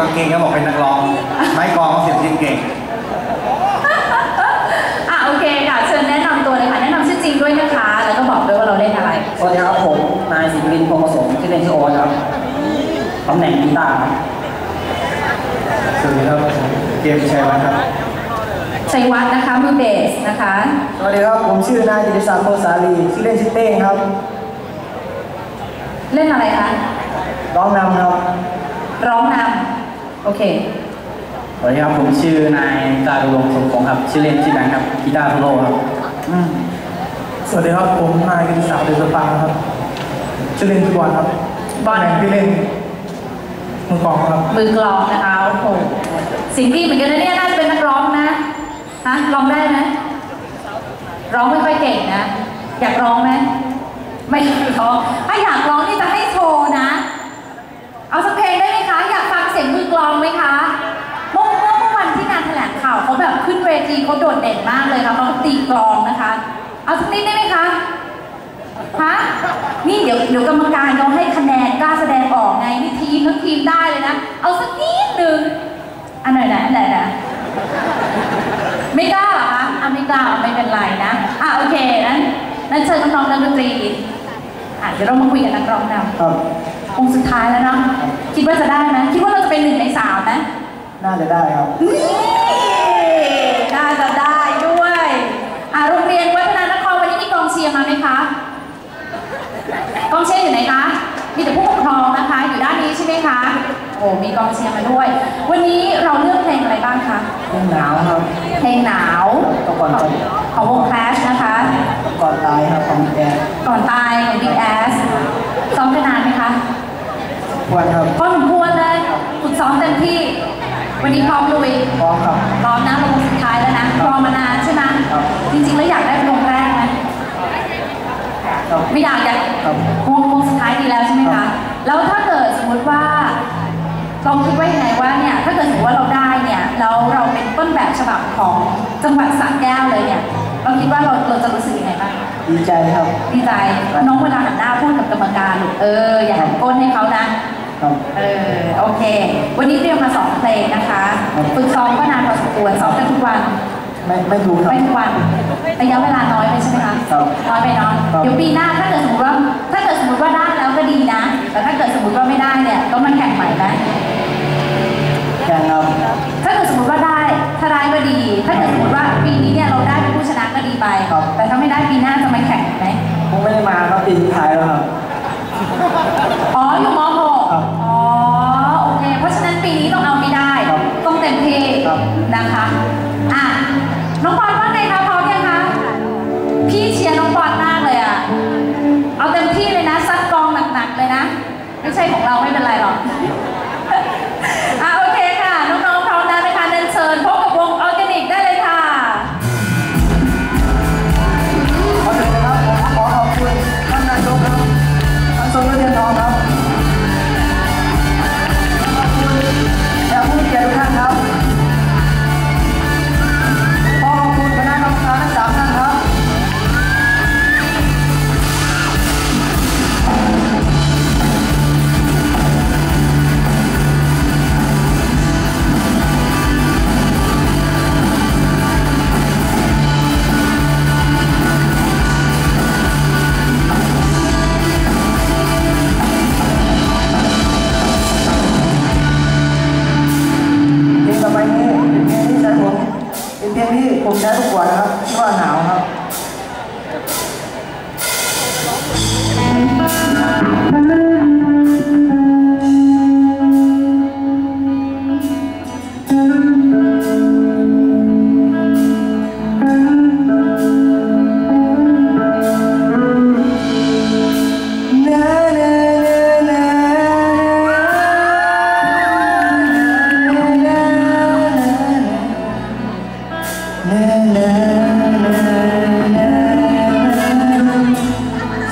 กางเกงก็บอกเป็นนักร้อง ไม้กลองก็เสียบที่กางเกงอะโอเคค่ะเชิญแนะนำตัวเลยค่ะแนะนำชื่อจริงด้วยนะคะ แล้วก็บอกด้วยว่าเราเล่นอะไรสวัสดีครับผมนายสิบรินทร์พงศ์ผสมชื่อเล่นชื่อโอ๊ตครับตำแหน่งกีตาร์ครับสวัสดีครับผมเกมชัยวัฒน์ครับชัยวัฒน์นะคะมือเบสนะคะสวัสดีครับผมชื่อนายดิศักดิ์โพสาลีชื่อเล่นชื่อเต้งครับ เล่นอะไรคะร้องนำครับ ร้องนำ โอเคสวัสดีครับผมชื่อนายการุรงค์สมพงศ์ครับชื่อเล่นชื่อแบงค์ครับกีตาร์โซโล่ครับอืมสวัสดีครับผมนายกิติศักดิ์เดชปังครับชื่อเล่นชื่อบอลครับบอลตำแหน่งที่เล่นมือกลองครับมือกลองนะคะโอ้โหเสิ่งดีเหมือนกันนะเนี่ยน่าจะเป็นนักร้องนะฮะร้องได้ไหมร้องไม่ค่อยเก่งนะ อยากร้องไหมไม่ เขาแบบขึ้นเวทีเขาโดดเด่นมากเลยค่ะเขาตีกลองนะคะ เอาสักนิดได้ไหมคะฮะนี่เดี๋ยวเดี๋ยวกรรมการเขาให้คะแนนกล้าแสดงออกไงนี่ทีมทั้งทีมได้เลยนะ เอาสักนิดหนึ่งอันไหนนะอันไหนนะไม่กล้าเหรอคะอะไม่กล้าไม่เป็นไรนะอะโอเคนั้นนั้นเชิญน้องๆนักดนตรีอะเดี๋ยวเรามาคุยกับนักร้องนำครับองค์สุดท้ายแล้วเนาะคิดว่าจะได้ไหมคิดว่าเราจะเป็นหนึ่งในสามไหมน่าจะได้ครับ นี่น่าจะได้ด้วย อะโรงเรียนวัฒนานครวันนี้มีกองเชียร์มา ไหมคะกองเชียร์อยู่ไหนคะมีแต่ผู้ปกครองนะคะ อยู่ด้านนี้ใช่ไหมคะโอ้มีกองเชียร์มาด้วย วันนี้เราเลือกเพลงอะไรบ้างคะเล่นหนาวครับ เพลงหนาวก็ก่อนของของวงแคลชนะคะ ก่อนตายครับของแกก่อนตายของ Big Ass ซ้อมกันนานไหมคะควรครับพอสมควรเลยฝึกซ้อมเต็มที่ วันนี้พร้อมลุยพร้อมครับพร้อมนะลงสุดท้ายแล้วนะรอมานานใช่ไหมครับจริงๆแล้วอยากได้เป็นวงแรกไหม ครับไม่อยากอยากครับวงวงสุดท้ายดีแล้วใช่ไหมครัคะ บ แล้วถ้าเกิดสมมติว่าลองคิดว่ายังไงว่าเนี่ยถ้าเกิดสมมติว่าเราได้เนี่ยแล้วเราเป็นต้นแบบฉบับของจังหวัดสระแก้วเลยเนี่ยเราคิดว่าเราเราจะรู้สึกยังไงบ้างดีใจครับ ดีใจน้องเวลาหันหน้าพูดกับกรรมการลูกเอออย่าหันก้นให้เขานะ ครับ เออโอเค วันนี้เตรียมมาสองเพลงนะคะ ครับ ฝึกซ้อมก็นานพอสมควรซ้อมกันทุกวัน ไม่ไม่ดูครับ ไม่ทุกวันระยะเวลาน้อยไปใช่ไหมคะครับน้อยไปเนาะครับ เดี๋ยวปีหน้าถ้าเกิดสมมติว่าถ้าเกิดสมมติว่าได้แล้วก็ดีนะ แต่ถ้าเกิดสมมติว่าไม่ได้เนี่ยก็มาแข่งใหม่ไหมแข่งครับถ้าเกิดสมมติว่าได้ถ้าได้ก็ดี ถ้าเกิดสมมติว่าปีนี้เนี่ยเราได้เป็นผู้ชนะก็ดีไปครับแต่ถ้าไม่ได้ปีหน้าจะมาแข่งไหมคงไม่ได้มาครับปีสุดท้ายแล้วครับ อ๋ออยู่ม .6 ครับอ๋อโอเคเพราะฉะนั้นปีนี้ต้องเอาไม่ได้ ครับต้องเต็มที่ครับ นะคะ อะน้องปอนว่าไงคะพร้อมยังคะพี่เชียร์น้องปอนมากเลยอะเอาเต็มที่เลยนะซัดกองหนักๆเลยนะ ไม่ใช่ของเราไม่เป็นไรหรอกอะโอเคค่ะ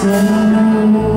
怎么？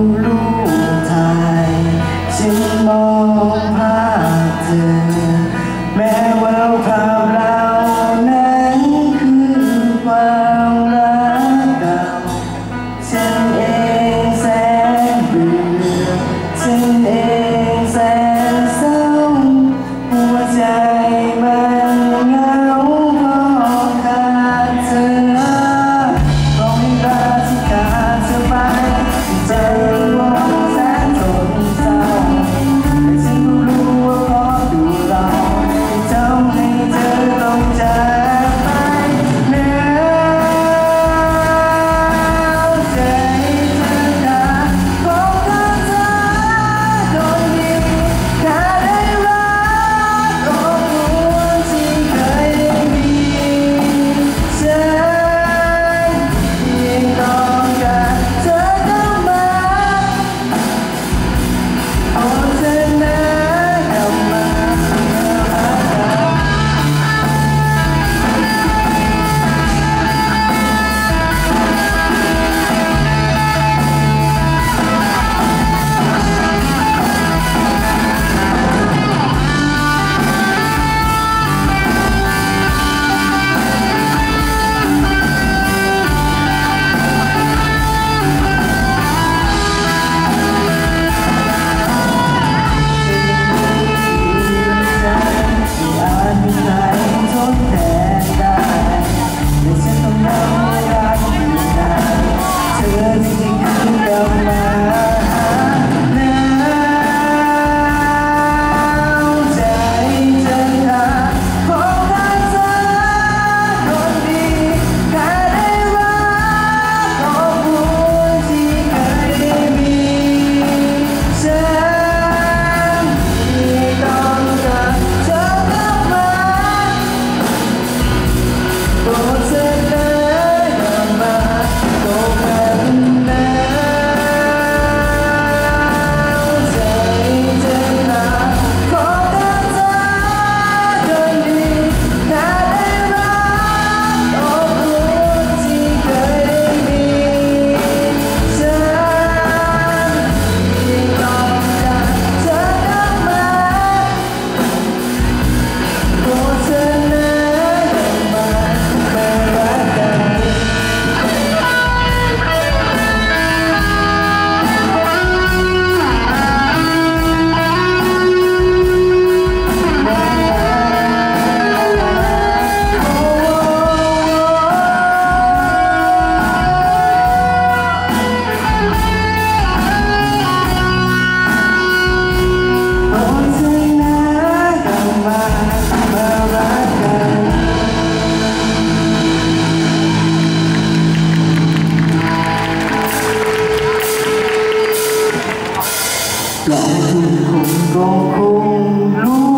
ก็คงรู้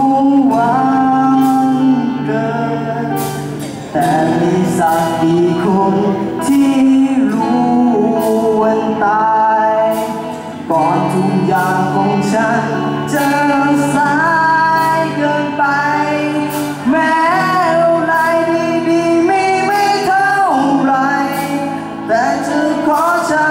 วันเกิดแต่มีสักกี่คนที่รู้วันตายก่อนทุกอย่างของฉันจะสายเกินไป แม้อะไรดีๆมีไม่เท่าไร แต่จะขอใช้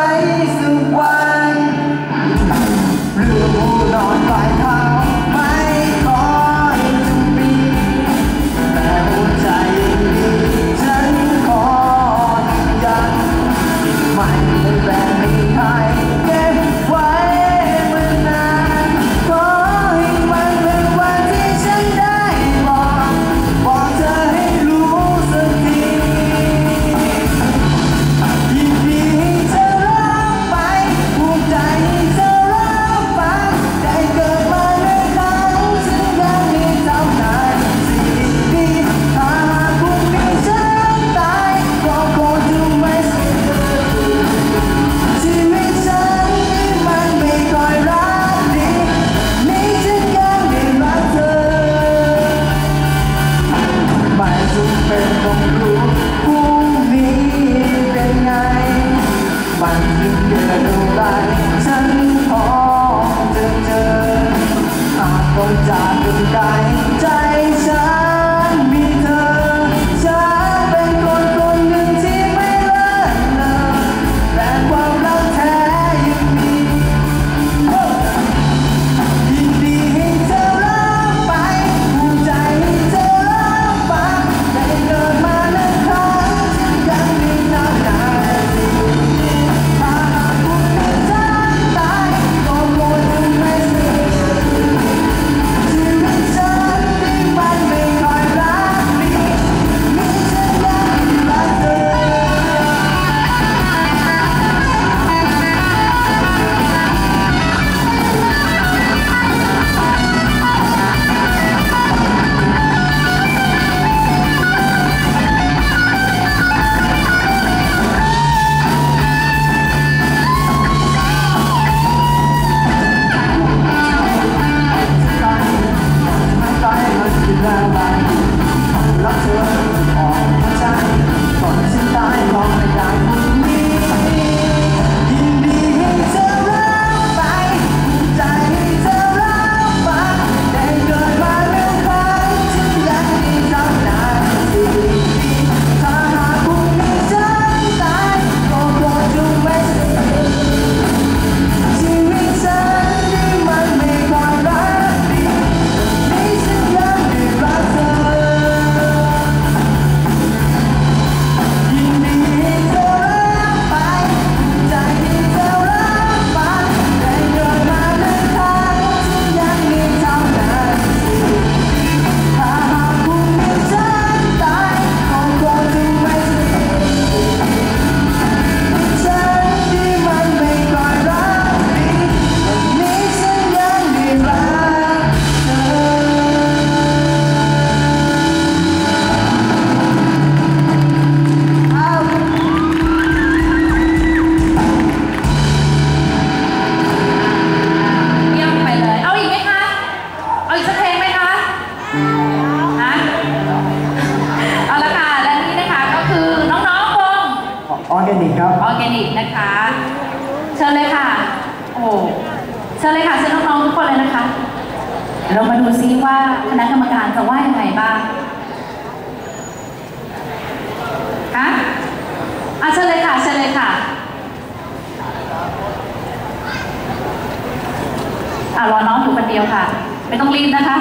ต้องรีบนะคะ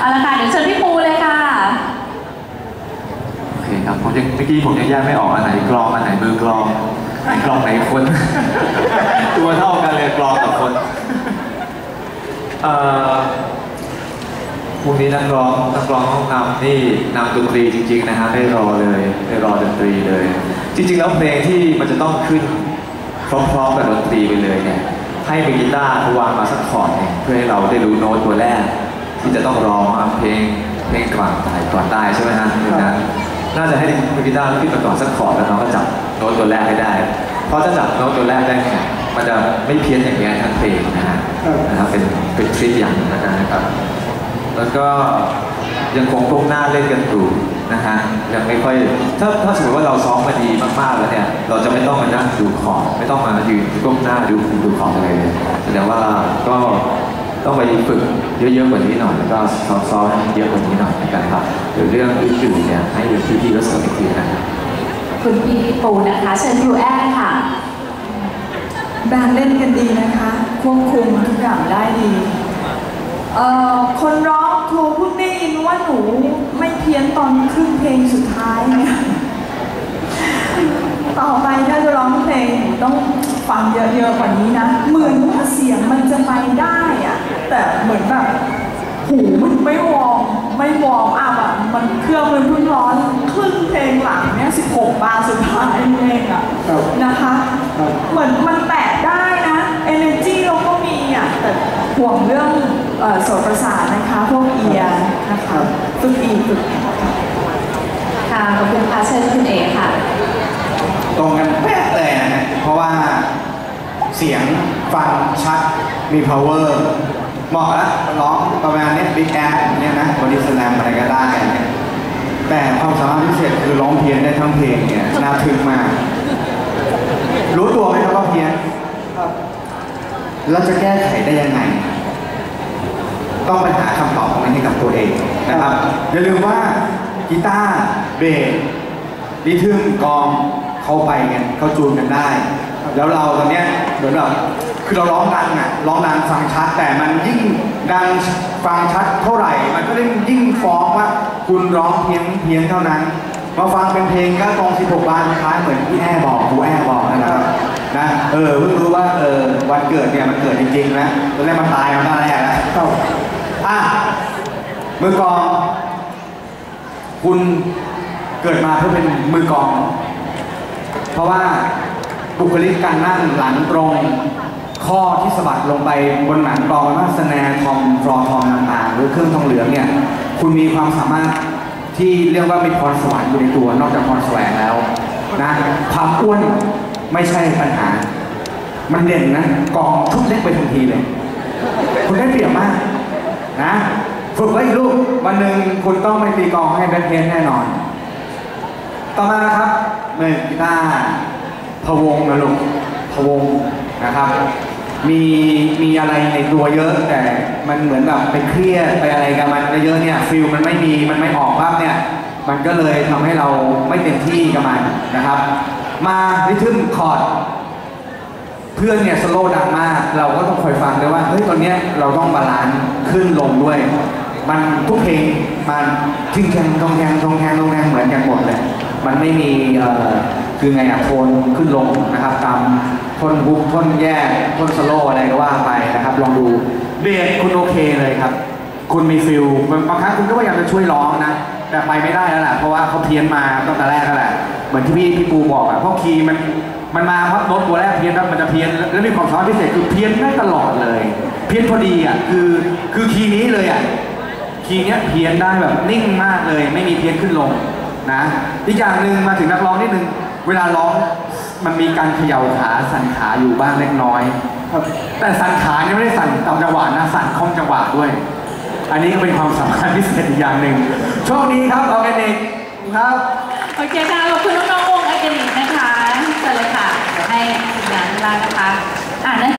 เอาละค่ะเดี๋ยวเชิญพี่ปูเลยค่ะ โอเคครับผมยังเมื่อกี้ผมยังแยกไม่ออกอันไหนกลองอันไหนมือกลองไหนกลองไหนคน ตัวเท่ากันเลยกลองกับคนเอ่อพรุ่งนี้นักร้องนักร้องต้องนำนี่นำดนตรีจริง ๆนะฮะได้รอเลยได้รอดนตรีเลย จริง ๆ แล้วเพลงที่มันจะต้องขึ้นพร้อมๆกับดนตรีไปเลยเนี่ย ให้มีกีตาร์วางมาสักคอร์ดหนึ่งเพื่อให้เราได้รู้โน้ตตัวแรก ที่จะต้องร้องอะเพลงเพลงก่อนตายก่อนตายใช่ไหมฮะเพลงนั้นน่าจะให้มือกีตาร์ขึ้นมาก่อนสักคอร์ดแล้วน้องก็จับโน้ตตัวแรกให้ได้ เพราะถ้าจับโน้ตตัวแรกได้เนี่ยมันจะไม่เพี้ยนอย่างนี้ยทั้งเพลงนะฮะนะครับเป็นเป็นทริคอย่างหนึงแล้วกันนะครับ แล้วก็ยังคงก้มหน้าเล่นกันอยู่ นะฮะยังไม่ค่อยถ้าถ้าสมมติว่าเราซ้อมมาดีมากๆแล้วเนี่ยเราจะไม่ต้องมานั่งดูขอบไม่ต้องมายืนก้มหน้าดูดูขอบอะไรเลยแสดงว่าก็ต้องไปฝึกเยอะๆกว่านี้หน่อยแล้วก็ซ้อมๆให้เยอะกว่านี้หน่อยนะครับหรือเรื่องอื่นๆเนี่ยให้พี่ๆก็เสริมอีกทีนะครับคุณพี่ปูนะคะ เชิญครูแอ้ค่ะแบนด์เล่นกันดีนะคะ ควบคุมทุกอย่างได้ดีเอ่อคนร้องครูเพิ่งได้ ยินว่าหนูไม่เพี้ยนตอนครึ่งเพลงสุดท้ายเนี่ยต่อไปถ้าจะร้องเพลงหนูต้องฟังเยอะๆกว่านี้นะเหมือนว่าเสียงมันจะไปได้อะแต่เหมือนแบบหูมันไม่วอร์มไม่วอร์มอัพอะมันเครื่องมันเพิ่งร้อนครึ่งเพลงหลังเนี่ย16บาร์สุดท้ายเองอะนะคะ เหมือนมันแตะได้นะ energy เราก็มีอะแต่ห่วงเรื่องเอ่อ โสตประสาทนะคะพวกเอียร์นะคะฝึกอีกฝึกค่ะขอบคุณค่ะเชิญคุณเอค่ะ ตรงกันเป๊ะเลยนะฮะเพราะว่าเสียงฟังชัดมี power เหมาะแล้วร้องประมาณเนี้ยบิ๊กแอเนี่ยนะบอดี้สแลมอะไรก็ได้เนี่ยแต่ความสามารถพิเศษคือร้องเพี้ยนได้ทั้งเพลงเนี่ยน่าทึ่งมาก รู้ตัวไหมครับว่าเพี้ยนแล้วจะแก้ไขได้ยังไง ต้องไปหาคำตอบของมันให้กับตัวเองนะครับอย่าลืมว่ากีตาร์เบสลิทึมกองเข้าไปกันเขาจูนกันได้ แล้วเราตอนเนี้ยเหมือนแบบคือเราร้องดังอะร้องดังฟังชัด แต่มันยิ่งดังฟังชัดเท่าไหร่ มันก็ยิ่งฟ้องว่าคุณร้องเพียงเพียงเท่านั้นมาฟังเป็นเพลงก็ตรง16บาทคล้ายเหมือนที่แอร์บอกครูแอร์บอกนะครับนะเออเพิ่งรู้ว่าเออวันเกิดเนี่ยมันเกิดจริงๆนะตอนแรกมันตายมาตั้งแต่แรกแล้ว อะมือกอง คุณเกิดมาเพื่อเป็นมือกอง เพราะว่าบุคลิกการนั่งหลังตรง ข้อที่สะบัดลงไปบนหนังกลองไม่ว่าสแนทอมฟลอทอมต่างๆ หรือเครื่องทองเหลืองเนี่ย คุณมีความสามารถที่เรียกว่ามีพรสวรรค์อยู่ในตัวนอกจากพรแสวงแล้วนะความอ้วนไม่ใช่ปัญหา มันเด่นนะกองชุดเล็กไปทันทีเลย คุณได้เปรียบมาก นะฝึกไว้อีกลูกวันหนึ่งคุณต้องไปตีกองให้แบทเทนแน่นอน ต่อมานะครับมือกีตาร์พะวงนะลูกพะวงนะครับ มีมีอะไรในตัวเยอะแต่มันเหมือนแบบไปเครียดไปอะไรกับมันเยอะเนี่ยฟิลมันไม่มีมันไม่ออกภาพเนี่ยมันก็เลยทำให้เราไม่เต็มที่กับมันนะครับ มาริทึมคอร์ด พื่อนเนี่ยสโลว์ดังมาก เราก็ต้องคอยฟังด้วยว่า เฮ้ย ตอนเนี้ยเราต้องบาลานซ์ขึ้นลงด้วย มันทุกเพลงมันทิ้งแทงทองแทงทองแทงทองแทงเหมือนกันหมดเลย มันไม่มีเอ่อคือไงอะโทนขึ้นลงนะครับตามโทนฮุกโทนแยกโทนสโลว์อะไรก็ว่าไปนะครับ ลองดูเบสคุณโอเคเลยครับ คุณมีฟิลบางบางครั้งคุณก็พยายามจะช่วยร้องนะ แต่ไปไม่ได้แล้วแหละเพราะว่าเขาเพี้ยนมาตั้งแต่แรกแล้วแหละเหมือนที่พี่พี่ปูบอกอะเพราะคีย์มัน มันมาพับโน้ตตัวแรกเพี้ยนแล้วมันจะเพี้ยนแล้วมีความสามารถพิเศษคือเพี้ยนได้ตลอดเลย เพี้ยนพอดีอะคือคือคีย์นี้เลยอะคีย์เนี้ยเพี้ยนได้แบบนิ่งมากเลย ไม่มีเพี้ยนขึ้นลงนะอีกอย่างหนึ่งมาถึงนักร้องนิดนึงเวลาร้องมันมีการเขย่าขาสั่นขาอยู่บ้างเล็กน้อย แต่สั่นขาเนี่ยไม่ได้สั่นตามจังหวะนะสั่นคล่อมจังหวะด้วย อันนี้ก็เป็นความสำคัญพิเศษอีกอย่างหนึ่งโชคดีครับออร์แกนิกครับโอเคค่ะขอบคุณน้องๆวงไอเดนิกนะคะ เชิญเลยค่ะเดี๋ยวให้ทีมงานข้างล่างนะคะอ่านะ